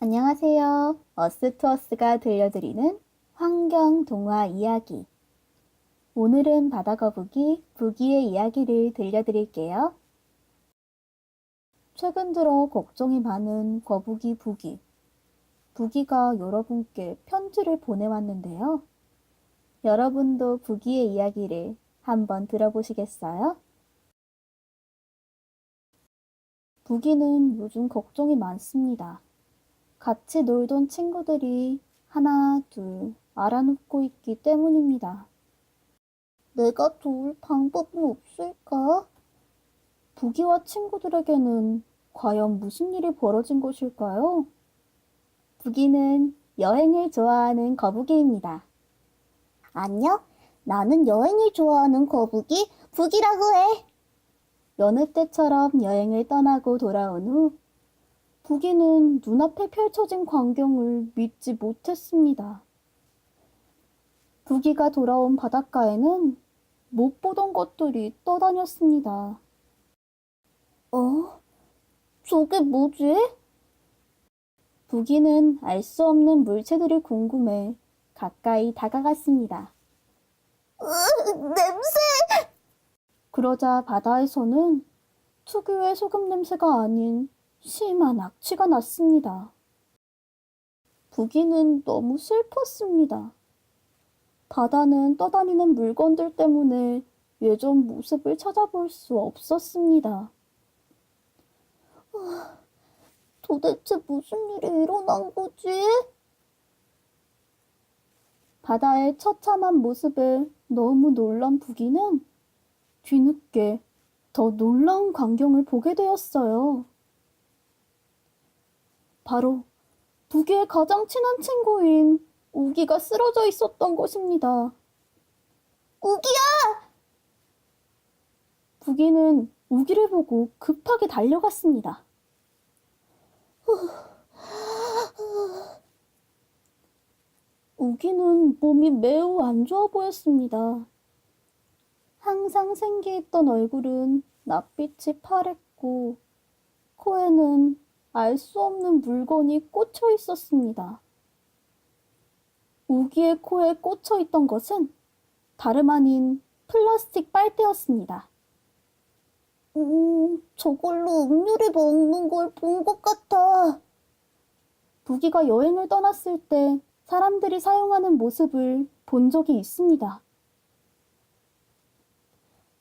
안녕하세요. 어스투어스가 들려드리는 환경 동화 이야기. 오늘은 바다거북이 부기의 이야기를 들려드릴게요. 최근 들어 걱정이 많은 거북이 부기. 부기가 여러분께 편지를 보내왔는데요. 여러분도 부기의 이야기를 한번 들어보시겠어요? 부기는 요즘 걱정이 많습니다. 같이 놀던 친구들이 하나, 둘 알아눕고 있기 때문입니다. 내가 도울 방법은 없을까? 부기와 친구들에게는 과연 무슨 일이 벌어진 것일까요? 부기는 여행을 좋아하는 거북이입니다. 안녕, 나는 여행을 좋아하는 거북이 부기라고 해. 여느 때처럼 여행을 떠나고 돌아온 후 부기는 눈앞에 펼쳐진 광경을 믿지 못했습니다. 부기가 돌아온 바닷가에는 못 보던 것들이 떠다녔습니다. 어? 저게 뭐지? 부기는 알 수 없는 물체들이 궁금해 가까이 다가갔습니다. 냄새! 그러자 바다에서는 특유의 소금 냄새가 아닌 심한 악취가 났습니다. 부기는 너무 슬펐습니다. 바다는 떠다니는 물건들 때문에 예전 모습을 찾아볼 수 없었습니다. 아, 도대체 무슨 일이 일어난 거지? 바다의 처참한 모습에 너무 놀란 부기는 뒤늦게 더 놀라운 광경을 보게 되었어요. 바로 부기의 가장 친한 친구인 우기가 쓰러져 있었던 것입니다. 우기야! 부기는 우기를 보고 급하게 달려갔습니다. 우기는 몸이 매우 안 좋아 보였습니다. 항상 생기있던 얼굴은 낯빛이 파랬고 코에는 알 수 없는 물건이 꽂혀 있었습니다. 우기의 코에 꽂혀 있던 것은 다름 아닌 플라스틱 빨대였습니다. 음, 저걸로 음료를 먹는 걸 본 것 같아. 부기가 여행을 떠났을 때 사람들이 사용하는 모습을 본 적이 있습니다.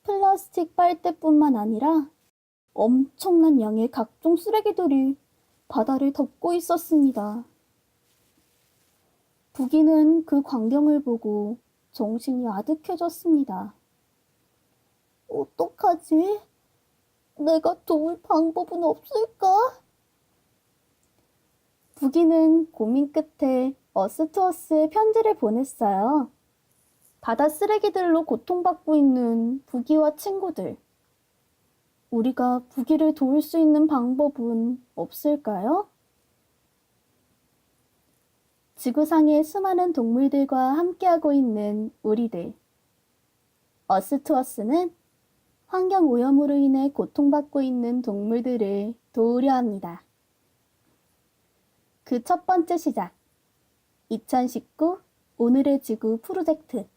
플라스틱 빨대뿐만 아니라 엄청난 양의 각종 쓰레기들이 바다를 덮고 있었습니다. 부기는 그 광경을 보고 정신이 아득해졌습니다. 어떡하지? 내가 도울 방법은 없을까? 부기는 고민 끝에 어스투어스에 편지를 보냈어요. 바다 쓰레기들로 고통받고 있는 부기와 친구들. 우리가 부기를 도울 수 있는 방법은 없을까요? 지구상의 수많은 동물들과 함께하고 있는 우리들. 어스투어스는 환경 오염으로 인해 고통받고 있는 동물들을 도우려 합니다. 그 첫 번째 시작. 2019 오늘의 지구 프로젝트.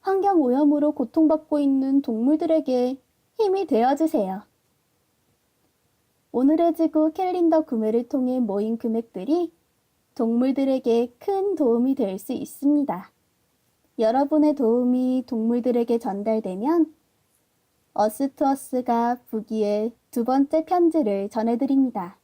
환경 오염으로 고통받고 있는 동물들에게 힘이 되어주세요. 오늘의 지구 캘린더 구매를 통해 모인 금액들이 동물들에게 큰 도움이 될 수 있습니다. 여러분의 도움이 동물들에게 전달되면 어스투어스가 부기에 두 번째 편지를 전해드립니다.